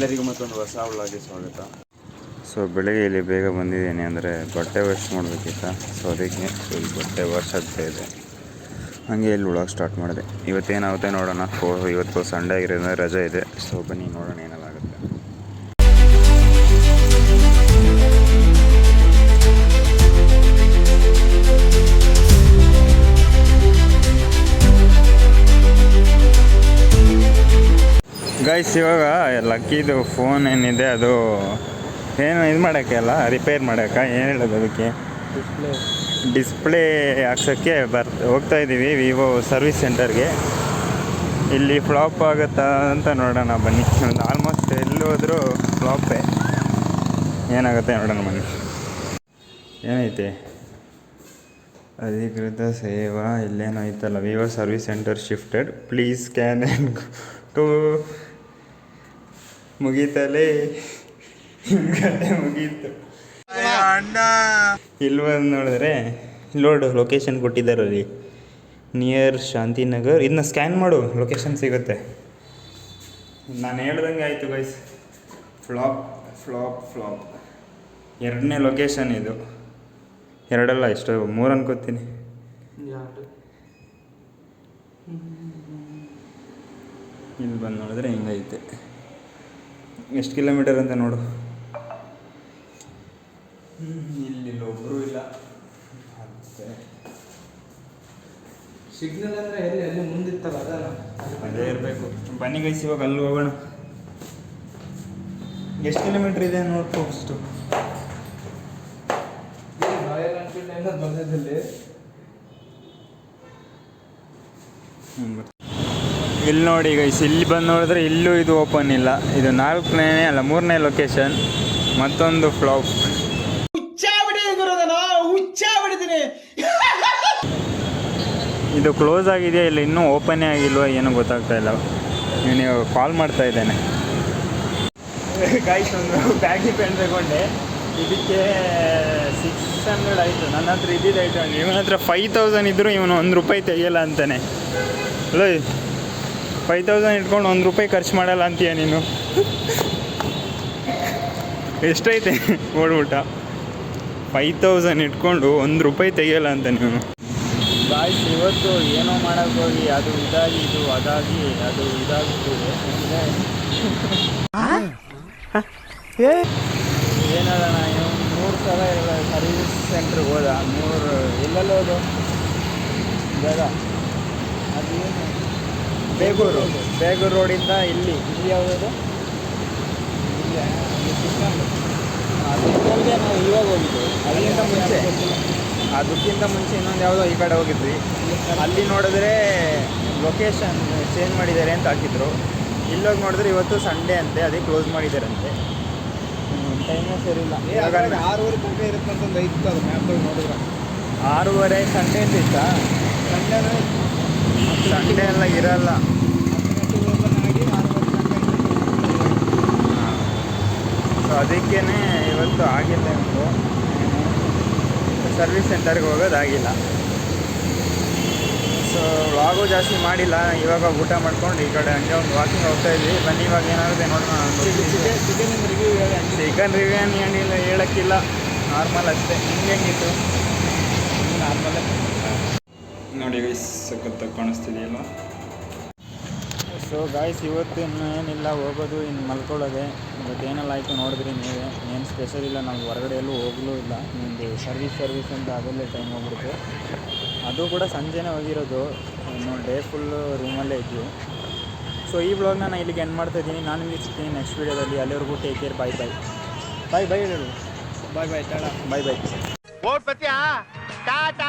ಎಲ್ಲರಿಗೂ ಮತ್ತೊಂದು ಹೊಸ ವ್ಲಾಗ್ಗೆ ಸ್ವಾಗತ. ಸೊ, ಬೆಳಗ್ಗೆ ಇಲ್ಲಿ ಬೇಗ ಬಂದಿದ್ದೀನಿ ಅಂದರೆ ಬಟ್ಟೆ ವಾಶ್ ಮಾಡಬೇಕಿತ್ತ. ಸೊ, ಅದಕ್ಕೆ ಇಲ್ಲಿ ಬಟ್ಟೆ ವಾಶ್ ಆಗ್ತಾ ಇದೆ. ಹಾಗೆ ಇಲ್ಲಿ ವ್ಲಾಗ್ ಸ್ಟಾರ್ಟ್ ಮಾಡಿದೆ. ಇವತ್ತೇನಾಗುತ್ತೆ ನೋಡೋಣ. ಓ ಇವತ್ತು ಸಂಡೇ ಆಗಿರೋದ್ರಿಂದ ರಜೆ ಇದೆ. ಸೊ, ಬನ್ನಿ ನೋಡೋಣ ಏನೆಲ್ಲ. ಗೈಸ್ ಇವಾಗ ಲಕ್ಕಿದು ಫೋನ್ ಏನಿದೆ ಅದು ಏನು ಇದು ಮಾಡೋಕ್ಕೆ ಅಲ್ಲ ರಿಪೇರ್ ಮಾಡೋಕ್ಕೆ ಏನು ಹೇಳೋದು ಅದಕ್ಕೆ? ಡಿಸ್ಪ್ಲೇ ಡಿಸ್ಪ್ಲೇ ಹಾಕ್ಸೋಕ್ಕೆ ಬರ್ ಹೋಗ್ತಾ ಇದ್ದೀವಿ ವಿವೋ ಸರ್ವಿಸ್ ಸೆಂಟರ್ಗೆ ಇಲ್ಲಿ ಫ್ಲಾಪ್ ಆಗುತ್ತಾ ಅಂತ ನೋಡೋಣ ಬನ್ನಿ. ಒಂದು ಆಲ್ಮೋಸ್ಟ್ ಎಲ್ಲಿ ಹೋದರೂ ಫ್ಲಾಪೇ ಏನಾಗುತ್ತೆ ನೋಡೋಣ ಬನ್ನಿ. ಏನೈತೆ? ಅಧಿಕೃತ ಸೇವಾ ಇಲ್ಲೇನೋ ಐತಲ್ಲ Vivo service center shifted please can and to ಮುಗೀತಲೇ? ಕತೆ ಮುಗೀತು. ಇಲ್ಲಿ ಬಂದು ನೋಡಿದ್ರೆ ನೋಡು ಲೊಕೇಶನ್ ಕೊಟ್ಟಿದ್ದಾರೆ ಅಲ್ಲಿ. ನಿಯರ್ ಶಾಂತಿನಗರ್. ಇದನ್ನ ಸ್ಕ್ಯಾನ್ ಮಾಡು ಲೊಕೇಶನ್ ಸಿಗುತ್ತೆ. ನಾನು ಹೇಳ್ದಂಗೆ ಆಯಿತು ಗೈಸ್ ಫ್ಲಾಪ್ ಫ್ಲಾಪ್ ಫ್ಲಾಪ್ ಎರಡನೇ ಲೊಕೇಶನ್ ಇದು. ಎರಡಲ್ಲ, ಎಷ್ಟು, ಮೂರು ಅನ್ಕೋತೀನಿ. ಇಲ್ಲಿ ಬಂದು ನೋಡಿದ್ರೆ ಹಿಂಗೈತೆ. ಎಷ್ಟು ಕಿಲೋಮೀಟರ್ ಅಂತ ನೋಡು. ಇಲ್ಲಿ ಒಬ್ಬರು ಇಲ್ಲ. ಮತ್ತೆ ಸಿಗ್ನಲ್ ಅಂದ್ರೆ ಎಲ್ಲಿ ಎಲ್ಲಿ ಮುಂದಿತ್ತಲ್ಲ ಅದಲ್ಲ? ಅದೇ ಇರಬೇಕು. ಬನ್ನಿ ಗೈಸ್ ಇವಾಗ ಅಲ್ಲಿ ಹೋಗೋಣ. ಎಷ್ಟು ಕಿಲೋಮೀಟರ್ ಇದೆ ನೋಡಿ ಫಸ್ಟು ರಾಯಲ್ ಎನ್ಫೀಲ್ಡ್ ಏನೋ ಬಂದದಲ್ಲಿ ಇಲ್ಲಿ ನೋಡಿ ಗೈಸ್ ಇಲ್ಲಿ ಬಂದು ನೋಡಿದ್ರೆ ಇಲ್ಲೂ ಇದು ಓಪನ್ ಇಲ್ಲ. ಇದು ನಾಲ್ಕನೇ ಅಲ್ಲ, ಮೂರನೇ ಲೊಕೇಶನ್ ಮತ್ತೊಂದು ಫ್ಲಾಪ್ ಇದು ಕ್ಲೋಸ್ ಆಗಿದೆಯಾ ಇಲ್ಲ, ಇನ್ನೂ ಓಪನ್ನೇ ಆಗಿಲ್ವಾ ಏನೂ ಗೊತ್ತಾಗ್ತಾ ಇಲ್ಲ. ನೀವು ಕಾಲ್ ಮಾಡ್ತಾ ಇದ್ದೇನೆ. ಗಾಯ್ಸ್ ಒಂದು ಬ್ಯಾಗಿ ಪೆನ್ ತಗೊಂಡೆ. ಇದಕ್ಕೆ ಸಿಕ್ಸ್ ಹಂಡ್ರೆಡ್ ಆಯಿತು. ನನ್ನ ಹತ್ರ ಇದ್ದಿದ್ದು ಆಯಿತು ಇವನ ಹತ್ರ ಫೈವ್ ತೌಸಂಡ್ ಇದ್ದರೂ ಇವನು ಒಂದು ರೂಪಾಯಿ ತೆಗಿಯಲ್ಲ ಅಂತಾನೆ. ಅಲ್ಲ ಫೈವ್ ತೌಸಂಡ್ ಇಟ್ಕೊಂಡು ಒಂದು ರೂಪಾಯಿ ಖರ್ಚು ಮಾಡಲ್ಲ ಅಂತೀಯ ನೀನು? ಎಷ್ಟೈತೆ? ಓಡ್ಬಿಟ್ಟ ಫೈವ್ ತೌಸಂಡ್ ಇಟ್ಕೊಂಡು ಒಂದು ರೂಪಾಯಿ ತೆಗಿಯಲ್ಲ ಅಂತ ನೀನು. ಗಾಯ್ಸ್ ಇವತ್ತು ಏನೋ ಮಾಡೋಕ್ಕೋಗಿ ಅದು ಇದಾಗಿ ಇದು ಅದಾಗಿ ಅದು ಇದಾಗಿ ಏನಲ್ಲ ನಾನು ಮೂರು ಸಲ ಸರ್ವಿಸ್ ಸೆಂಟ್ರಿಗೆ ಹೋದ. ಮೂರು ಎಲ್ಲೆಲ್ಲೋದು ಬೇಡ ಜಾಗ ಅದು ಏನು ಬೇಗೂರು ಬೇಗೂರು ರೋಡಿಂದ ಇಲ್ಲಿ. ಇಲ್ಲಿ ಯಾವುದದು? ಇಲ್ಲೇ ನಾವು ಇವಾಗ ಹೋಗಿದ್ದು ಅದಕ್ಕಿಂತ ಮುಂಚೆ. ಅದಕ್ಕಿಂತ ಮುಂಚೆ ಇನ್ನೊಂದು ಯಾವುದೋ ಈ ಕಡೆ ಹೋಗಿದ್ವಿ. ಅಲ್ಲಿ ನೋಡಿದ್ರೆ ಲೊಕೇಶನ್ ಚೇಂಜ್ ಮಾಡಿದ್ದಾರೆ ಅಂತ ಹಾಕಿದ್ರು. ಇಲ್ಲೋಗಿ ನೋಡಿದ್ರೆ ಇವತ್ತು ಸಂಡೇ ಅಂತೆ ಅದೇ ಕ್ಲೋಸ್ ಮಾಡಿದ್ದಾರಂತೆ. ಟೈಮೇ ಸರಿಯಿಲ್ಲ ಆರೂವರೆ ತನಕ ಇರುತ್ತೆ ಅಂತ ಐದು ಅದು ಮ್ಯಾಪ್ ನೋಡಿದ್ರೆ. ಆರೂವರೆ ಸಂಡೇ ಅಂತ ಇತ್ತಾ? ಸಂಡೇನೂ ಸಂಡೇ ಎಲ್ಲ ಇರಲ್ಲ. ಸೊ ಅದಕ್ಕೇ ಇವತ್ತು ಆಗಿಲ್ಲ ನಮಗೆ ಸರ್ವಿಸ್ ಸೆಂಟರ್ಗೆ ಹೋಗೋದಾಗಿಲ್ಲ ಸೊ ವ್ಲಾಗು ಜಾಸ್ತಿ ಮಾಡಿಲ್ಲ. ಇವಾಗ ಊಟ ಮಾಡ್ಕೊಂಡು ಈ ಕಡೆ ಹಂಗೆ ಒಂದು ವಾಕಿಂಗ್ ಹೋಗ್ತಾ ಇದ್ವಿ. ಬನ್ನಿ, ಇವಾಗ ಏನಾಗುತ್ತೆ ನೋಡೋಣ. ಚಿಕನ್ ಚಿಕನ್ ರಿವ್ಯೂ ಹೇಳಿ ಹಂಗೆ ಚಿಕನ್ ರಿವ್ಯೂ ಏನಿಲ್ಲ, ಹೇಳೋಕ್ಕಿಲ್ಲ. ನಾರ್ಮಲ್ ಅಷ್ಟೇ. ಹಿಂಗೆ ಹೆಂಗಿತ್ತು? ನಾರ್ಮಲ್. ನೋಡಿ ಗೈಸ್ ಸಖತ್ತಾಗಿ ಕಾಣಿಸ್ತಿದೆಯಲ್ಲ? ಸೊ ಗಾಯ್ಸ್ ಇವತ್ತು ಇನ್ನು ಏನಿಲ್ಲ ಹೋಗೋದು ಇನ್ನು ಮಲ್ಕೊಳ್ಳೋದೆ. ಇವತ್ತು ಏನೆಲ್ಲ ಆಯಿತು ನೋಡಿದ್ರಿ ನೀವೇ. ಏನು ಸ್ಪೆಷಲ್ ಇಲ್ಲ ನಾವು ಹೊರಗಡೆ ಎಲ್ಲೂ ಹೋಗಲೂ ಇಲ್ಲ. ನಿಮ್ಮದು ಸರ್ವಿಸ್ ಸರ್ವಿಸ್ ಅಂತ ಅದಲ್ಲೇ ಟೈಮ್ ಹೋಗ್ಬಿಡ್ತು. ಅದು ಕೂಡ ಸಂಜೆನೇ ಹೋಗಿರೋದು. ಇನ್ನು ಡೇ ಫುಲ್ಲು ರೂಮಲ್ಲೇ ಇದ್ವಿ. ಸೊ ಈ ಬ್ಲಾಗ್ನ ನಾನು ಇಲ್ಲಿಗೆ ಎಂಡ್ ಮಾಡ್ತಾ ಇದ್ದೀನಿ. ನಾನು ಇಲ್ಲಿ ಸಿಗ್ತೀನಿ ನೆಕ್ಸ್ಟ್ ವೀಡಿಯೋದಲ್ಲಿ ಅಲ್ಲಿವರೆಗೂ take care bye bye bye bye ಹೇಳಿ. Bye bye bye bye bye vote ಪತ್ಯ ಟಾಟಾ?